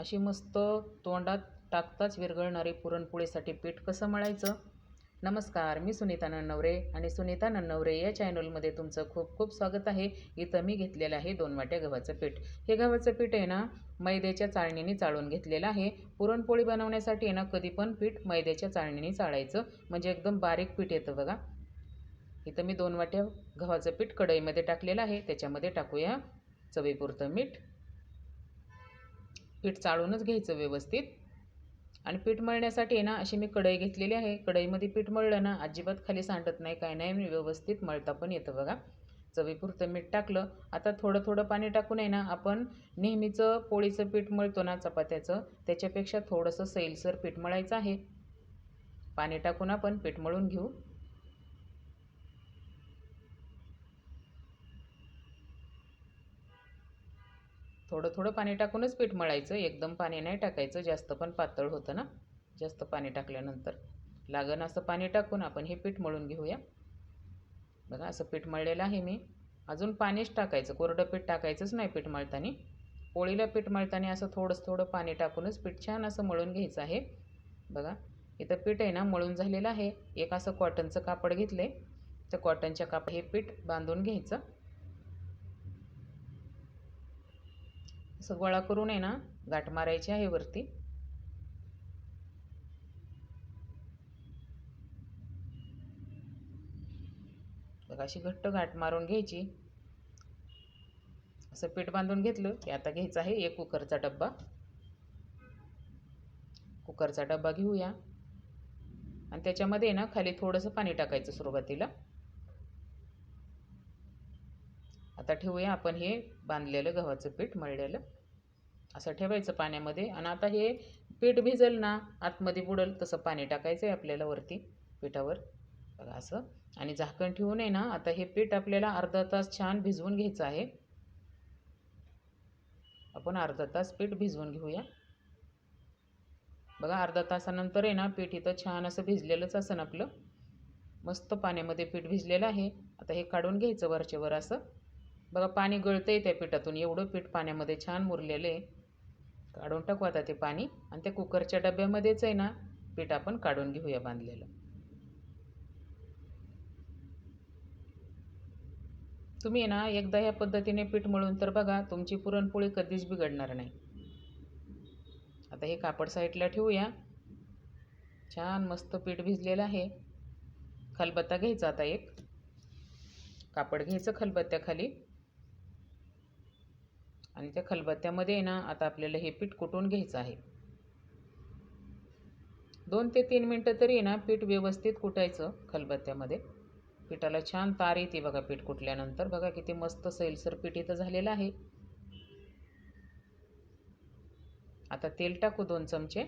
अशी मस्त तोंडात टाकताच विरघळणारी पुरणपोळीसाठी पीठ कसं मळायचं? नमस्कार मी सुनीता नन्नवरे आणि सुनीता नन्नवरे या चॅनलमध्ये तुमचं खूप खूप स्वागत आहे. इथं मी घेतलेलं आहे दोन वाट्या गव्हाचं पीठ. हे गव्हाचं पीठ आहे ना मैद्याच्या चाळणीने चाळून घेतलेलं आहे. पुरणपोळी बनवण्यासाठी आहे ना कधी पण पीठ मैद्याच्या चाळणीने चाळायचं. म्हणजे एकदम बारीक पीठ येतं बघा. इथं मी दोन वाट्या गव्हाचं पीठ कढईमध्ये टाकलेलं आहे. त्याच्यामध्ये टाकूया चवीपुरतं मीठ. पीठ चाळूनच घ्यायचं व्यवस्थित. आणि पीठ मळण्यासाठी आहे ना अशी मी कढई घेतलेली आहे. कढईमध्ये पीठ मळलं ना अजिबात खाली सांडत नाही काय नाही व्यवस्थित मळता पण येतं बघा. चवीपुरतं मीठ टाकलं. आता थोडं थोडं पाणी टाकून आहे ना आपण नेहमीचं पोळीचं पीठ मळतो ना चपात्याचं त्याच्यापेक्षा थोडंसं सैलसर पीठ मळायचं आहे. पाणी टाकून आपण पीठ मळून घेऊ. थोडं थोडं पाणी टाकूनच पीठ मळायचं. एकदम पाणी नाही टाकायचं. जास्त पण पातळ होतं ना. जास्त पाणी टाकल्यानंतर. लागण असं पाणी टाकून आपण हे पीठ मळून घेऊया. बघा असं पीठ मळलेलं आहे मी. अजून पाणीच टाकायचं. कोरडं पीठ टाकायचंच नाही पीठ मळताना. पोळीला पीठ मळताना असं थोडंसं थोडं पाणी टाकूनच पीठ छान असं मळून घ्यायचं आहे. बघा इथं पीठ आहे ना मळून झालेलं आहे. एक असं कॉटनचं कापड घेतलं आहे त्या कॉटनच्या कापड हे पीठ बांधून घ्यायचं. असं गोळा करून आहे ना गाठ मारायची आहे वरती. बघा अशी घट्ट गाठ मारून घ्यायची. असं पीठ बांधून घेतलं की आता घ्यायचं आहे एक कुकरचा डब्बा. कुकरचा डब्बा घेऊया. आणि त्याच्यामध्ये ना खाली थोडंसं पाणी टाकायचं सुरुवातीला. आता ठेवूया आपण हे बांधलेलं गव्हाचं पीठ मळलेलं. असं ठेवायचं पाण्यामध्ये आणि आता हे पीठ भिजल ना आतमध्ये बुडल तसं पाणी टाकायचं आहे आपल्याला वरती पिठावर. बघा असं. आणि झाकण ठेवून आहे ना आता हे पीठ आपल्याला अर्धा तास छान भिजवून घ्यायचं आहे. आपण अर्धा तास पीठ भिजवून घेऊया. बघा अर्धा तासानंतर आहे ना पीठ इथं छान असं भिजलेलंच असेल आपलं. मस्त पाण्यामध्ये पीठ भिजलेलं आहे. आता हे काढून घ्यायचं वरचेवर वर असं. बघा पाणी गळतं आहे त्या पिठातून. एवढं पीठ पाण्यामध्ये छान मुरलेलं. आहे काढून टाकू आता ते पाणी. आणि त्या कुकरच्या डब्यामध्येच आहे ना पीठ आपण काढून घेऊया बांधलेलं. तुम्ही ना एकदा ह्या पद्धतीने पीठ मळून तर बघा तुमची पुरणपोळी कधीच बिघडणार नाही. आता हे कापड साईडला ठेवूया. छान मस्त पीठ भिजलेलं आहे. खलबत्ता घ्यायचा आता एक. कापड घ्यायचं खलबत्त्याखाली. आणि त्या खलबत्त्यामध्ये ना आता आपल्याला हे पीठ कुटून घ्यायचं आहे. दोन ते तीन मिनटं तरी ना पीठ व्यवस्थित कुटायचं खलबत्त्यामध्ये. पिठाला छान तार येते बघा पीठ कुटल्यानंतर. बघा किती मस्त सैलसर पीठ इथं झालेलं आहे. आता तेल टाकू दोन चमचे.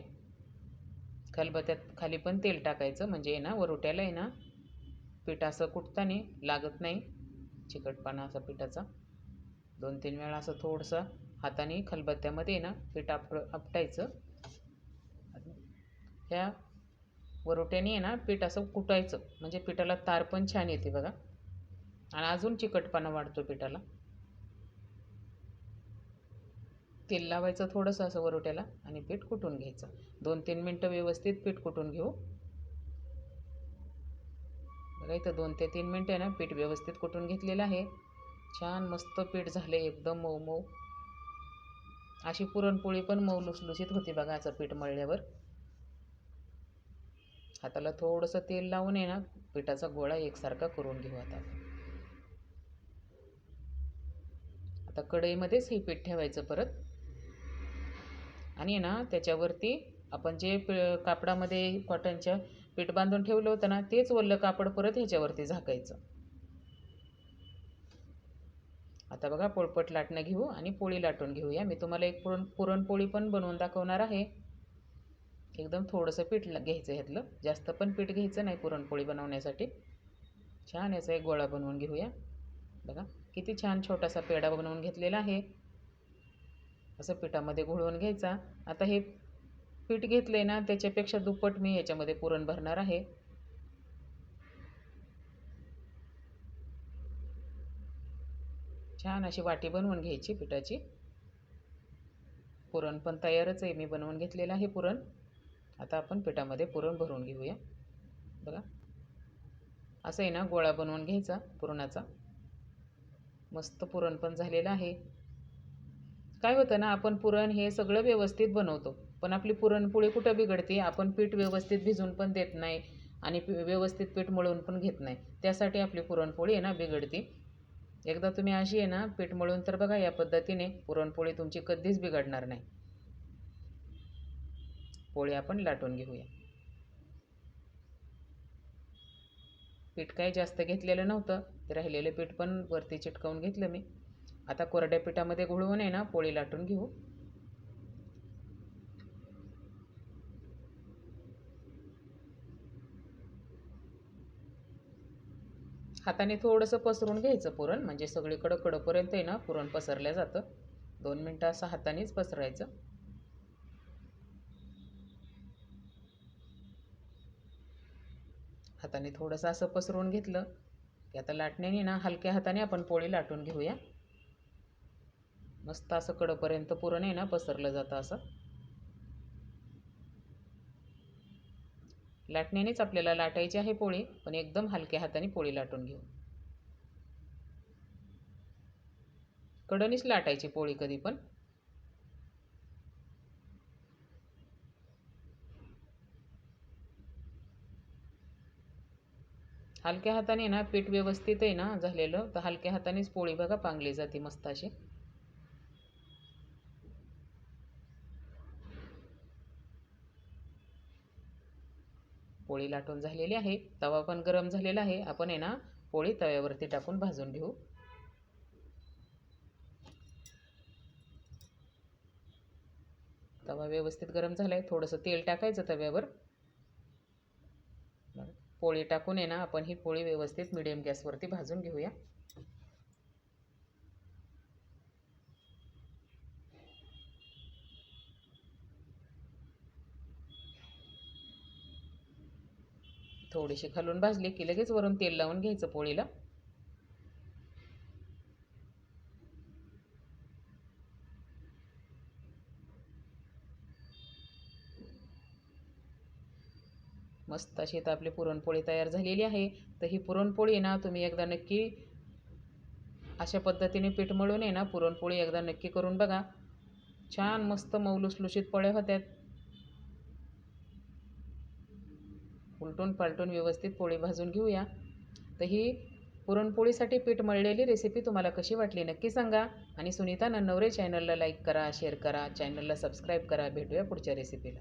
खलबत्त्यात खाली पण तेल टाकायचं म्हणजे ना वरुट्याला आहे ना पीठ असं कुटताना लागत नाही. चिकटपणा असा पिठाचा. दोन तीन वेळा असं थोडंसं हाताने खलबत्त्यामध्ये ना पीठ आप आपटायचं. ह्या वरोट्याने आहे ना पीठ असं कुटायचं. म्हणजे पिठाला तार पण छान येते बघा. आणि अजून चिकटपणा वाढतो पिठाला. तेल लावायचं थोडंसं असं वरोट्याला आणि पीठ कुटून घ्यायचं. दोन तीन मिनटं व्यवस्थित पीठ कुटून घेऊ. बघा इथं दोन ते तीन मिनटं ना पीठ व्यवस्थित कुटून घेतलेलं आहे. छान मस्त पीठ झाले एकदम मऊ मऊ. अशी पुरणपोळी पण मऊ लुसलुसीत होती बघा याचं पीठ मळल्यावर. हाताला थोडंसं तेल लावून आहे ना पिठाचा गोळा एकसारखा करून घेऊ आता. आता कढईमध्येच हे पीठ ठेवायचं परत. आणि ना त्याच्यावरती आपण जे कापडामध्ये कॉटनच्या पीठ बांधून ठेवलं होतं ना तेच ओलं कापड परत ह्याच्यावरती झाकायचं. आता बघा पोळपट लाटणं घेऊ आणि पोळी लाटून घेऊया. मी तुम्हाला एक पुरण पुरणपोळी पण बनवून दाखवणार आहे. एकदम थोडंसं पीठ घ्यायचं ह्यातलं. जास्त पण पीठ घ्यायचं नाही पुरणपोळी बनवण्यासाठी. छान याचा एक गोळा बनवून घेऊया. बघा किती छान छोटासा पेढा बनवून घेतलेला आहे. असं पिठामध्ये घोळवून घ्यायचा. आता हे पीठ घेतलं आहे ना त्याच्यापेक्षा दुप्पट मी ह्याच्यामध्ये पुरण भरणार आहे. छान अशी वाटी बनवून घ्यायची पिठाची. पुरण पण तयारच आहे. मी बनवून घेतलेलं आहे पुरण. आता आपण पिठामध्ये पुरण भरून घेऊया. बघा. असं आहे ना गोळा बनवून घ्यायचा पुरणाचा. मस्त पुरण पण झालेलं आहे. काय होतं ना आपण पुरण हे सगळं व्यवस्थित बनवतो. पण आपली पुरणपोळी कुठं बिघडते? आपण पीठ व्यवस्थित भिजून पण देत नाही आणि व्यवस्थित पीठ मळून पण घेत नाही. त्यासाठी आपली पुरणपोळी आहे ना बिघडते. एकदा तुम्ही अशी आहे ना पीठ मळून तर बघा या पद्धतीने पुरणपोळी तुमची कधीच बिघडणार नाही. पोळी आपण लाटून घेऊया. पीठ काही जास्त घेतलेलं नव्हतं ते राहिलेलं पीठ पण वरती चिटकवून घेतलं मी. आता कोरड्या पिठामध्ये घोळवून आहे ना पोळी लाटून घेऊ. हाताने थोडंसं पसरून घ्यायचं पुरण म्हणजे सगळीकडं कडपर्यंत आहे ना पुरण पसरल्या जातं. दोन मिनटं असं हातानेच पसरायचं. हाताने थोडंसं असं पसरून घेतलं की आता लाटण्याने ना हलक्या हाताने आपण पोळी लाटून घेऊया. मस्त असं कडपर्यंत पुरण आहे ना पसरलं जातं असं. लाटण्यानेच आपल्याला लाटायची आहे पोळी पण एकदम हलक्या हाताने पोळी लाटून घेऊ. कडनीच लाटायची पोळी कधी पण. हलक्या हाताने ना पीठ व्यवस्थित आहे ना झालेलं तर हलक्या हातानेच पोळी बघा पांगली जाते मस्त अशी. पोळी लाटून झालेली आहे. तवा पण गरम झालेला आहे. आपण आहे ना पोळी तव्यावरती टाकून भाजून घेऊ. तवा व्यवस्थित गरम झाला आहे थोडंसं तेल टाकायचं तव्यावर. पोळी टाकून आहे ना आपण ही पोळी व्यवस्थित मिडियम गॅसवरती भाजून घेऊया. थोडीशी खालून भाजली की लगेच वरून तेल लावून घ्यायचं पोळीला. मस्त अशी तर आपली पुरणपोळी तयार झालेली आहे. तर ही पुरणपोळी ना तुम्ही एकदा नक्की अशा पद्धतीने पीठ मळून आहे ना पुरणपोळी एकदा नक्की करून बघा. छान मस्त मऊलुसलुशीत पोळ्या होत्यात. उलटून पालटून व्यवस्थित पोळी भाजून घेऊया. तर ही पुरणपोळीसाठी पीठ मळलेली रेसिपी तुम्हाला कशी वाटली नक्की सांगा. आणि सुनीता नन्नवरे चॅनलला लाईक करा शेअर करा चॅनलला सबस्क्राईब करा. भेटूया पुढच्या रेसिपीला